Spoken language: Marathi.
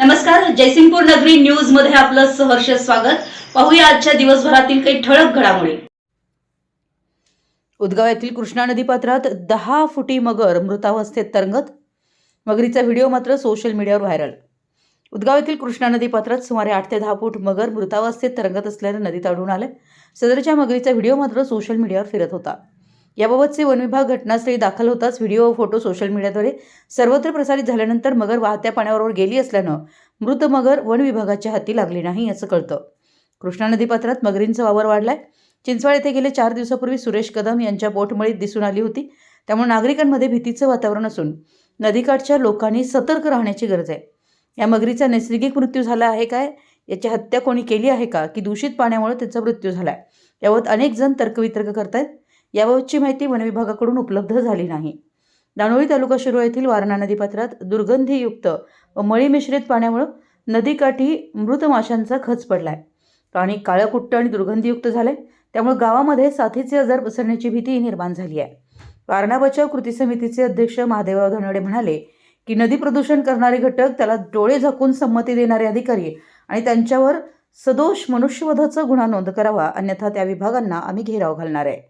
नमस्कार जयसिंगपूर नगरी न्यूजमध्ये आपलं सहर्ष स्वागत. पाहूया आजच्या दिवसभरातील काही ठळक घडामोडी. उदगाव येथील कृष्णा नदी पात्रात दहा फुटी मगर मृतावस्थेत तरंगत. मगरीचा व्हिडिओ मात्र सोशल मीडियावर व्हायरल. उदगाव येथील कृष्णा नदी पात्रात सुमारे आठ ते दहा फूट मगर मृतावस्थेत तरंगत असल्याने नदीत आढळून आले. सदरच्या मगरीचा व्हिडिओ मात्र सोशल मीडियावर फिरत होता. याबाबतचे वन विभाग घटनास्थळी दाखल होताच व्हिडिओ व फोटो सोशल मीडियाद्वारे सर्वत्र प्रसारित झाल्यानंतर मगर वाहत्या पाण्याबरोबर गेली असल्यानं मृत मगर वन विभागाच्या हाती लागली नाही असं कळतं. कृष्णा नदीपात्रात मगरींचा वावर वाढलाय. चिंचवाड येथे गेले चार दिवसापूर्वी सुरेश कदम यांच्या बोटमळीत दिसून आली होती. त्यामुळे नागरिकांमध्ये भीतीचं वातावरण असून नदीकाठच्या लोकांनी सतर्क राहण्याची गरज आहे. या मगरीचा नैसर्गिक मृत्यू झाला आहे काय? याची हत्या कोणी केली आहे का? की दूषित पाण्यामुळे त्याचा मृत्यू झाला आहे यावर अनेक जण तर्कवितर्क करतायत. याबाबतची माहिती वनविभागाकडून उपलब्ध झाली नाही. दानोळी तालुका शिरो येथील वारणा नदीपात्रात दुर्गंधीयुक्त व मळी मिश्रित पाण्यामुळं नदीकाठी मृत माशांचा खच पडलाय. पाणी काळं कुट्ट आणि दुर्गंधीयुक्त झालंय. त्यामुळे गावामध्ये साथीचे आजार पसरण्याची भीती निर्माण झाली आहे. वारणा बचाव कृती समितीचे अध्यक्ष महादेवराव धनवडे म्हणाले की नदी प्रदूषण करणारे घटक त्याला डोळे झाकून संमती देणारे अधिकारी आणि त्यांच्यावर सदोष मनुष्यवधाचा गुन्हा नोंद करावा अन्यथा त्या विभागांना आम्ही घेराव घालणार आहे.